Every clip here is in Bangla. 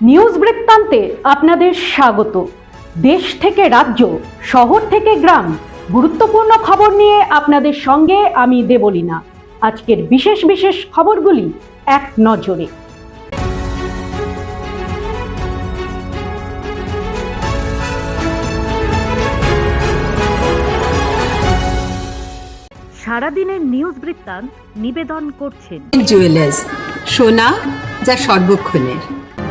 নিউজ বৃত্তান্তে আপনাদের স্বাগত। দেশ থেকে রাজ্য, শহর থেকে গ্রাম, গুরুত্বপূর্ণ খবর নিয়ে আপনাদের সঙ্গে আমি দেবলীনা। আজকের বিশেষ বিশেষ খবরগুলি এক নজরে। সারাদিনের নিউজ বৃত্তান্ত নিবেদন করছেন জুয়েলার্স সোনা যা সর্বক্ষণের।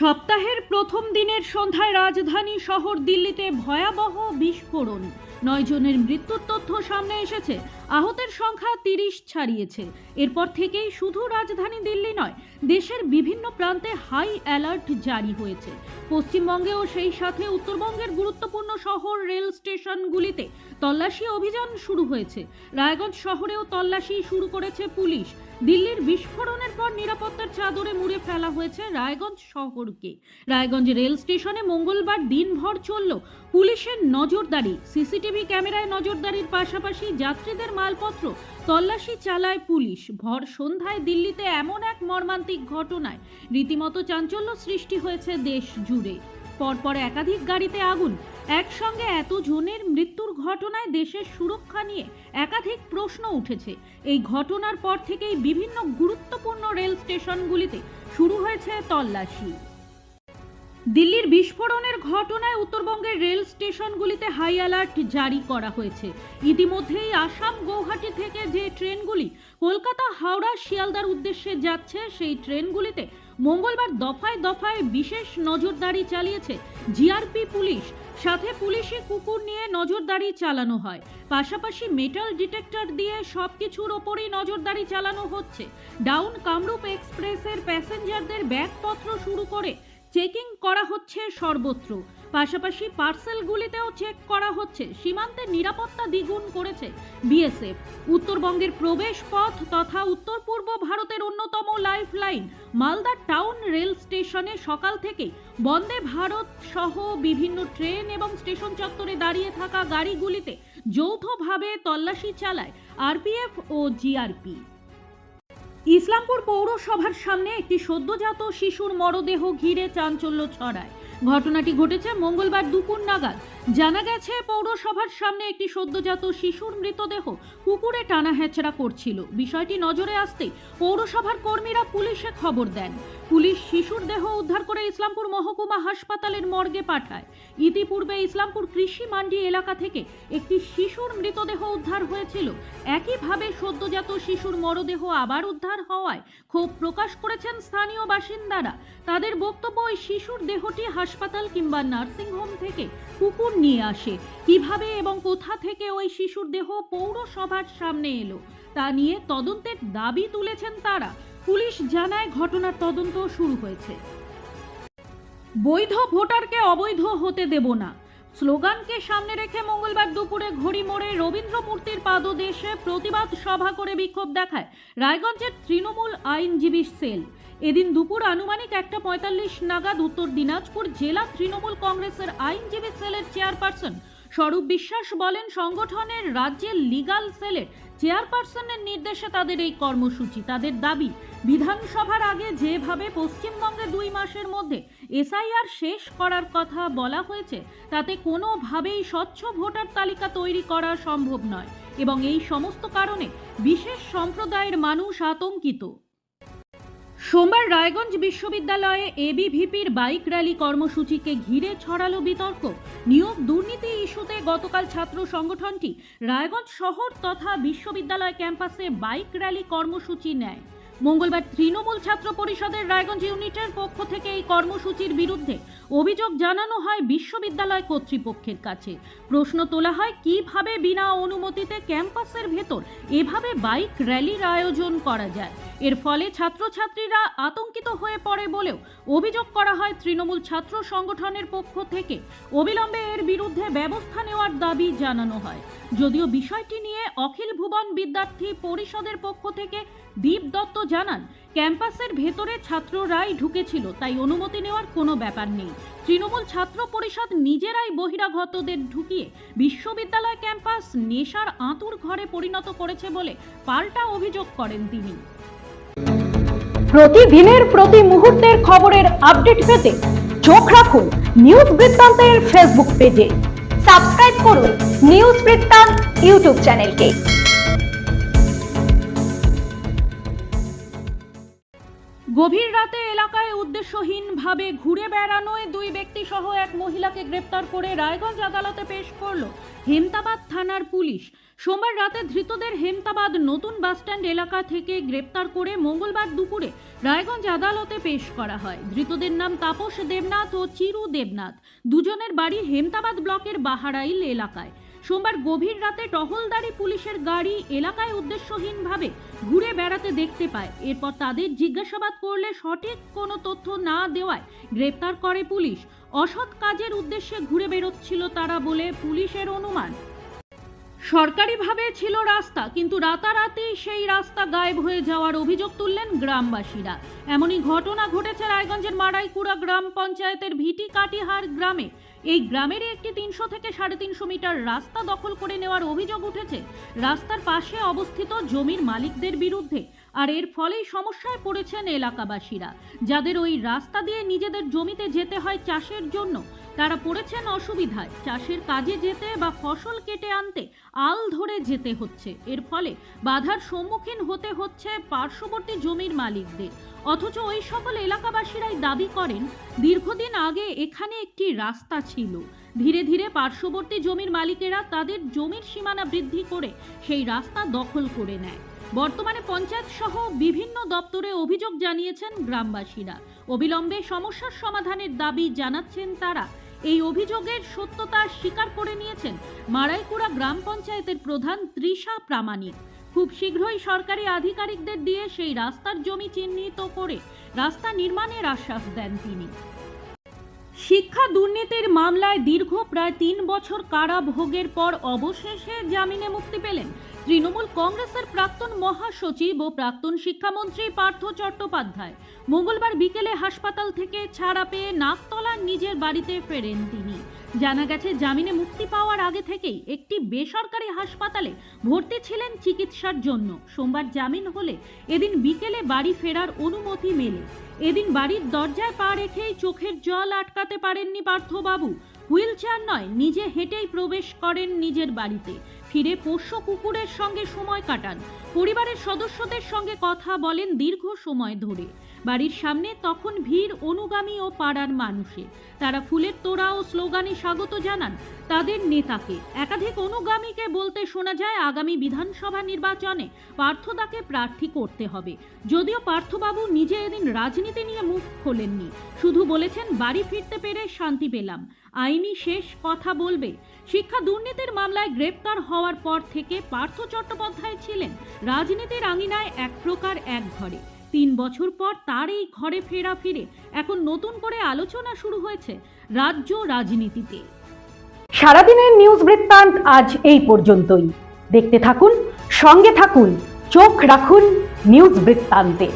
সপ্তাহের প্রথম দিনের সন্ধ্যায় রাজধানী শহর দিল্লিতে ভয়াবহ বিস্ফোরণ। নয় জনের মৃত্যুর তথ্য সামনে এসেছে। আহতের সংখ্যা তিরিশ ছাড়িয়েছে। এরপর থেকেই শুধু রাজধানী দিল্লি নয়, দেশের বিভিন্ন প্রান্তে হাই অ্যালার্ট জারি হয়েছে। পশ্চিমবঙ্গেও সেই সাথে উত্তরবঙ্গের গুরুত্বপূর্ণ শহর রেল স্টেশনগুলিতে তল্লাশি অভিযান শুরু হয়েছে। রায়গঞ্জ শহরেও তল্লাশি শুরু করেছে পুলিশ। দিল্লির বিস্ফোরণের পর নিরাপত্তার চাদরে মুড়ে ফেলা হয়েছে রায়গঞ্জ শহরকে। রায়গঞ্জ রেল স্টেশনে মঙ্গলবার দিনভর চলল পুলিশের নজরদারি। সিসিটিভি ক্যামেরায় নজরদারির পাশাপাশি যাত্রীদের মালপত্র তল্লাশি চালায় পুলিশ। ভর সন্ধ্যায় দিল্লিতে এমন এক মর্মান্তিক ঘটনায় রীতিমতো চাঞ্চল্য সৃষ্টি হয়েছে দেশ জুড়ে। পরপর একাধিক গাড়িতে আগুন একসঙ্গে এত জনের মৃত্যুর ঘটনায় দেশের সুরক্ষা নিয়ে একাধিক প্রশ্ন উঠেছে। এই ঘটনার পর থেকেই বিভিন্ন গুরুত্বপূর্ণ রেল স্টেশনগুলিতে শুরু হয়েছে তল্লাশি। দিল্লির বিস্ফোরণের ঘটনায় উত্তরবঙ্গের রেল স্টেশনগুলিতে হাই অ্যালার্ট জারি করা হয়েছে। ইতিমধ্যেই আসাম গৌহাটি থেকে যে ট্রেনগুলি কলকাতা, হাওড়া, শিয়ালদার উদ্দেশ্যে যাচ্ছে, সেই ট্রেনগুলিতে মঙ্গলবার দফায় দফায় বিশেষ নজরদারি চালিয়েছে জিআরপি পুলিশ। সাথে পুলিশি কুকুর নিয়ে নজরদারি চালানো হয়। পাশাপাশি মেটাল ডিটেক্টর দিয়ে সব কিছুর ওপরেই নজরদারি চালানো হচ্ছে। ডাউন কামরূপ এক্সপ্রেসের প্যাসেঞ্জারদের ব্যাগপত্র শুরু করে চেকিং করা হচ্ছে সর্বত্র। পাশাপাশি পার্সেলগুলিতেও চেক করা হচ্ছে। সীমান্তের নিরাপত্তা দ্বিগুণ করেছে বিএসএফ। উত্তরবঙ্গের প্রবেশ পথ তথা উত্তর পূর্ব ভারতের অন্যতম life line Malda town rail স্টেশনে সকাল থেকে বন্দে ভারত সহ বিভিন্ন ট্রেন এবং স্টেশন চত্বরে দাঁড়িয়ে থাকা গাড়িগুলিতে যৌথভাবে তল্লাশি চালায় আরপিএফ ও জিআরপি। ইসলামপুর পৌরসভার সামনে একটি সদ্যজাত শিশুর মরদেহ ঘিরে চাঞ্চল্য ছড়ায়। ঘটনাটি ঘটেছে মঙ্গলবার দুপুর নাগাদ। জানা গেছে, পৌরসভার সামনে একটি সদ্যজাত শিশুর মৃতদেহ কুকুরে টানা হেঁচড়া করছিল। বিষয়টি নজরে আসতেই পৌরসভার কর্মীরা পুলিশে খবর দেন। পুলিশ শিশুর দেহ উদ্ধার করে ইসলামপুর মহকুমা হাসপাতালের মর্গে পাঠায়। ইতিপূর্বে ইসলামপুর কৃষি মান্ডি এলাকা থেকে একটি শিশুর মৃতদেহ উদ্ধার হয়েছিল। একইভাবে সদ্যজাত শিশুর মরদেহ আবার উদ্ধার হওয়ায় ক্ষোভ প্রকাশ করেছেন স্থানীয় বাসিন্দারা। তাদের বক্তব্য, ওই শিশুর দেহটি হাসপাতাল কিংবা নার্সিংহোম থেকে কুকুর নিয়ে আসে। কীভাবে এবং কোথা থেকে ওই শিশুর দেহ পৌরসভার সামনে এলো, তা নিয়ে তদন্তের দাবি তুলেছেন তারা। পুলিশ জানায়, ঘটনার তদন্ত শুরু হয়েছে। বৈধ ভোটারকে অবৈধ হতে দেব না। স্লোগানকে সামনে রেখে মঙ্গলবার দুপুরে ঘড়ি মোড়ে রবীন্দ্র মূর্তির পাদদেশে প্রতিবাদ সভা করে বিক্ষোভ দেখায় রায়গঞ্জের তৃণমূল আইনজীবী সেল। এদিন দুপুর আনুমানিক একটা পঁয়তাল্লিশ নাগাদ উত্তর দিনাজপুর জেলা তৃণমূল কংগ্রেসের আইনজীবী সেলের চেয়ারপারসন স্বরূপ বিশ্বাস বলেন, সংগঠনের রাজ্যের লিগাল সেলের চেয়ারপারসনের নির্দেশে তাদের এই কর্মসূচি। তাদের দাবি, বিধানসভার আগে যেভাবে পশ্চিমবঙ্গে দুই মাসের মধ্যে এসআইআর শেষ করার কথা বলা হয়েছে, তাতে কোনোভাবেই স্বচ্ছ ভোটার তালিকা তৈরি করা সম্ভব নয় এবং এই সমস্ত কারণে বিশেষ সম্প্রদায়ের মানুষ আতঙ্কিত। সোমবার রায়গঞ্জ বিশ্ববিদ্যালয়ে এবিভিপির বাইক র্যালি কর্মসূচিকে ঘিরে ছড়ালো বিতর্ক। নিয়োগ দুর্নীতি ইস্যুতে গতকাল ছাত্র সংগঠনটি রায়গঞ্জ শহর তথা বিশ্ববিদ্যালয় ক্যাম্পাসে বাইক র্যালি কর্মসূচি নেয়। মঙ্গলবার তৃণমূল ছাত্র পরিষদের রায়গঞ্জ ইউনিটের পক্ষ থেকে এই কর্মসূচির বিরুদ্ধে অভিযোগ জানানো হয় বিশ্ববিদ্যালয় কর্তৃপক্ষের কাছে। প্রশ্ন তোলা হয়, কীভাবে বিনা অনুমতিতে ক্যাম্পাসের ভেতর এভাবে বাইক র্যালির আয়োজন করা যায়? এর ফলে ছাত্রছাত্রীরা আতঙ্কিত হয়ে পড়ে বলেও অভিযোগ করা হয় তৃণমূল ছাত্র সংগঠনের পক্ষ থেকে। অবিলম্বে এর বিরুদ্ধে ব্যবস্থা নেওয়ার দাবি জানানো হয়। যদিও বিষয়টি নিয়ে অখিল ভুবন বিদ্যার্থী পরিষদের পক্ষ থেকে দীপ দত্ত জানান, ক্যাম্পাসের ভেতরে ছাত্ররাই ঢুকেছিল, তাই অনুমতি নেওয়ার কোনো ব্যাপার নেই। তৃণমূল ছাত্র পরিষদ নিজেরাই বহিরাগতদের ঢুকিয়ে বিশ্ববিদ্যালয় ক্যাম্পাস নেশার আঁতুর ঘরে পরিণত করেছে বলে পাল্টা অভিযোগ করেন তিনি। প্রতিদিনের প্রতি মুহূর্তের খবরের আপডেট পেতে চোখ রাখুন নিউজ বৃত্তান্তের ফেসবুক পেজে। সাবস্ক্রাইব করুন নিউজ বৃত্তান্ত ইউটিউব চ্যানেলকে। গভীর রাতে এলাকায় উদ্দেশ্যহীনভাবে ঘুরে বেড়ানোয় দুই ব্যক্তি সহ এক মহিলাকে গ্রেপ্তার করে রায়গঞ্জ আদালতে পেশ করল হেমতাবাদ থানার পুলিশ। সোমবার রাতে ধৃতদের হেমতাবাদ নতুন বাসস্ট্যান্ড এলাকা থেকে গ্রেপ্তার করে মঙ্গলবার দুপুরে রায়গঞ্জ আদালতে পেশ করা হয়। ধৃতদের নাম তাপস দেবনাথ ও চিরু দেবনাথ। দুজনের বাড়ি হেমতাবাদ ব্লকের বাহারাইল এলাকায়। সোমবার গভীর রাতে টহলদারি পুলিশের গাড়ি এলাকায় উদ্দেশ্যহীনভাবে ঘুরে বেড়াতে দেখতে পায়। এরপর তাদের জিজ্ঞাসাবাদ করলে সঠিক কোনো তথ্য না দেওয়ায় গ্রেপ্তার করে পুলিশ। অসৎ কাজের উদ্দেশ্যে ঘুরে বেরোচ্ছিল তারা বলে পুলিশের অনুমান। সরকারিভাবে ছিল রাস্তা, কিন্তু রাতারাতি সেই রাস্তা গায়েব হয়ে যাওয়ার অভিযোগ তুললেন গ্রামবাসীরা। এমনই ঘটনা ঘটেছে রায়গঞ্জের মারাইকুড়া গ্রাম পঞ্চায়েতের ভিটি কাটিহার গ্রামে। এই গ্রামের একটি তিনশো থেকে সাড়ে তিনশো মিটার রাস্তা দখল করে নেওয়ার অভিযোগ উঠেছে। রাস্তার পাশে অবস্থিত জমির মালিকদের বিরুদ্ধে, আর এর ফলেই সমস্যায় পড়েছেন এলাকাবাসীরা। যাদের ওই রাস্তা দিয়ে নিজেদের জমিতে যেতে হয় চাষের জন্য তারা পড়েছেন অসুবিধায়। চাষের কাজে যেতে বা ফসল কেটে আনতে আল ধরে যেতে হচ্ছে। এর ফলে বাধার সম্মুখীন হতে হচ্ছে পার্শ্ববর্তী জমির মালিকদের। অথচ ওই সকল এলাকাবাসীরাই দাবি করেন, দীর্ঘদিন আগে এখানে একটি রাস্তা ছিল। ধীরে ধীরে পার্শ্ববর্তী জমির মালিকেরা তাদের জমির সীমানা বৃদ্ধি করে সেই রাস্তা দখল করে নেয়। বর্তমানে পঞ্চায়েত সহ বিভিন্ন দপ্তরে অভিযোগ জানিয়েছেন গ্রামবাসীরা। অবিলম্বে সমস্যার সমাধানের দাবি জানাচ্ছেন তারা। এই অভিযোগের সত্যতা স্বীকার করে নিয়েছেন মারাইকুড়া গ্রাম পঞ্চায়েতের প্রধান তৃষা প্রামাণিক। খুব শীঘ্রই সরকারি আধিকারিকদের দিয়ে সেই রাস্তার জমি চিহ্নিত করে রাস্তা নির্মাণের আশ্বাস দেন তিনি। শিক্ষা দুর্নীতির মামলায় দীর্ঘ প্রায় তিন বছর কারাভোগের পর অবশেষে জামিনে মুক্তি পেলেন তৃণমূল কংগ্রেসের প্রাক্তন মহাসচিব ও প্রাক্তন শিক্ষামন্ত্রী পার্থ চট্টোপাধ্যায়। মঙ্গলবার বিকেলে হাসপাতাল থেকে ছাড়া পেয়ে নাকতলার নিজের বাড়িতে ফেরেন তিনি। জানা গেছে, জামিনে মুক্তি পাওয়ার আগে থেকেই একটি বেসরকারি হাসপাতালে ভর্তি ছিলেন চিকিৎসার জন্য। সোমবার জামিন হলে এদিন বিকেলে বাড়ি ফেরার অনুমতি মেলে। এদিন বাড়ির দরজায় পা রেখেই চোখের জল আটকাতে পারেননি পার্থবাবু। হুইল চেয়ার নয়, নিজে হেঁটেই প্রবেশ করেন নিজের বাড়িতে। ফিরে পোষ্য কুকুরের সঙ্গে সময় কাটান। পরিবারের সদস্যদের সঙ্গে কথা বলেন দীর্ঘ সময় ধরে। বাড়ির সামনে তখন ভিড় অনুগামী ও পাড়ার মানুষের। তারা ফুলের তোড়া ও স্লোগানে স্বাগত জানান তাদের নেতাকে। একাধিক অনুগামীকে বলতে শোনা যায়, আগামী বিধানসভা নির্বাচনে পার্থদাকে প্রার্থী করতে হবে। যদিও পার্থবাবু নিজে এদিন রাজনীতি নিয়ে মুখ খোলেননি। শুধু বলেছেন, বাড়ি ফিরতে পেরে শান্তি পেলাম। আইনি শেষ কথা বলবে। শিক্ষা দুর্নীতির মামলায় গ্রেপ্তার হওয়ার পর থেকে পার্থ চট্টোপাধ্যায় ছিলেন রাজনীতির আঙিনায় এক প্রকার এক ঘরে। তিন বছর পর তার এই ঘরে ফেরা ফিরে এখন নতুন করে আলোচনা শুরু হয়েছে রাজ্য রাজনীতিতে। সারাদিনের নিউজ বৃত্তান্ত আজ এই পর্যন্তই। দেখতে থাকুন সঙ্গে থাকুন চোখ রাখুন নিউজ বৃত্তান্তে।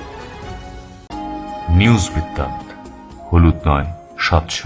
নিউজ বৃত্তান্ত হলুদ নয় স্বচ্ছ